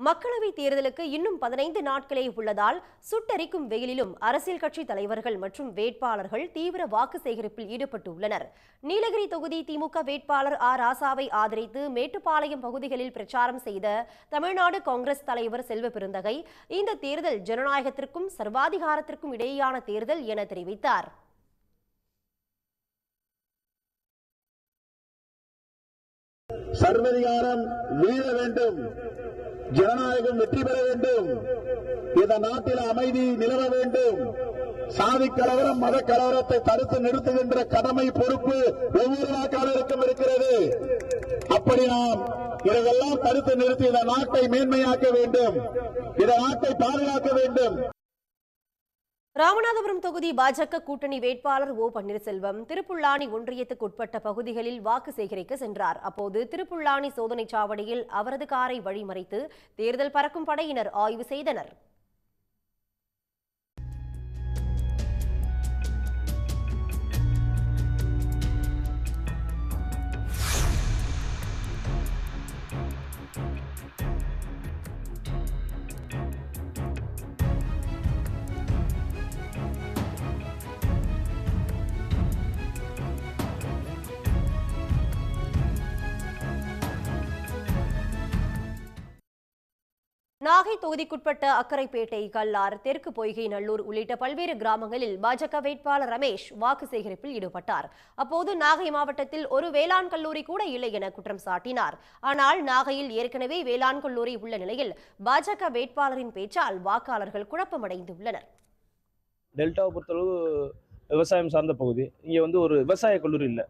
மக்களவை தேர்தலுக்கு இன்னும் பதினைந்து நாட்களே உள்ளதால் சுட்டரிக்கும் வெயிலிலும் அரசியல் கட்சி தலைவர்கள் மற்றும் வேட்பாளர்கள் தீவிர வாக்கு சேகரிப்பில் ஈடுபட்டுள்ளனர். நீலகிரி தொகுதி திமுக வேட்பாளர் ஆ. ராசாவை ஆதரித்து மேட்டுப்பாளையம் பகுதிகளில் பிரச்சாரம் செய்த தமிழ்நாடு காங்கிரஸ் தலைவர் செல்வ பெருந்தகை இந்த தேர்தல் ஜனநாயகத்திற்கும் சர்வாதிகாரத்திற்கும் இடையேயான தேர்தல் என தெரிவித்தார். சர்வதிகாரம் வேண்டும். ஜனநாயகம் வெற்றி பெற வேண்டும். இந்த நாட்டில் அமைதி நிலவ வேண்டும். சாதி கலவரம் மத கலவரத்தை தடுத்து நிறுத்துகின்ற கடமை பொறுப்பு ஒவ்வொரு வாக்காளருக்கும் இருக்கிறது. அப்படி நாம் இதையெல்லாம் தடுத்து நிறுத்தி இந்த நாட்டை மேன்மையாக்க வேண்டும். இந்த நாட்டை பாதுகாக்க வேண்டும். ராமநாதபுரம் தொகுதி பாஜக கூட்டணி வேட்பாளர் ஓ பன்னீர்செல்வம் திருப்புள்ளாணி ஒன்றியத்துக்கு உட்பட்ட பகுதிகளில் வாக்கு சேகரிக்க சென்றார். அப்போது திருப்புள்ளானி சோதனைச் சாவடியில் அவரது காரை வழிமறைத்து தேர்தல் பறக்கும் படையினர் ஆய்வு செய்தனர். நாகை தொகுதிக்குட்பட்ட அக்கரைப்பேட்டை கல்லார் தெற்கு பொய்கை நல்லூர் உள்ளிட்ட பல்வேறு கிராமங்களில் பாஜக வேட்பாளர் ரமேஷ் வாக்கு சேகரிப்பில் ஈடுபட்டார். அப்போது நாகை மாவட்டத்தில் ஒரு வேளாண் கல்லூரி கூட இல்லை என குற்றம் சாட்டினார். ஆனால் நாகையில் ஏற்கனவே வேளாண் கல்லூரி உள்ள நிலையில் பாஜக வேட்பாளரின் பேச்சால் வாக்காளர்கள் குழப்பமடைந்துள்ளனர். டெல்டாவை பொறுத்தளவு விவசாயம் சார்ந்த பகுதி. இங்கே வந்து ஒரு விவசாய கல்லூரி இல்லை.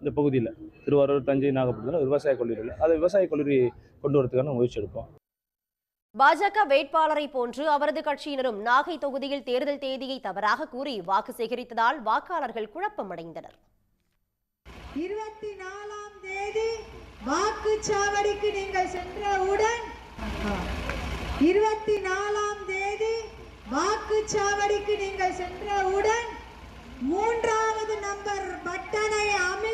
இந்த பகுதியில். திருவாரூர் தஞ்சை நாகப்பட்டினம் ஒரு விவசாய கல்லூரி இல்லை. அதை விவசாய கல்லூரி கொண்டு வரதுக்கான முயற்சி எடுப்போம். பாஜக வேட்பாளரை போன்று அவரது கட்சியினரும் நாகை தொகுதியில் தேர்தல் தேதியை தவறாக கூறி வாக்கு சேகரித்ததால் வாக்காளர்கள் குழப்பமடைந்தனர். இருபத்தி நாலாம் தேதி வாக்குச்சாவடிக்கு நீங்கள் சென்றவுடன் இருபத்தி நாலாம் தேதி வாக்குச்சாவடிக்கு நீங்கள் சென்றவுடன் மூன்றாவது நம்பர் பட்டனை அமுக்கி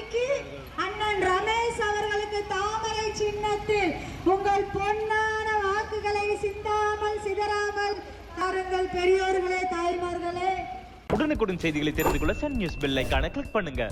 சிந்தாமல் சிதறாமல் தாருங்கள் பெரியோர்களே தாய்மார்களே. உடனுக்குடன் செய்திகளை தெரிந்து கொள்ள சன் நியூஸ் பெல் ஐக்கான கிளிக் பண்ணுங்க.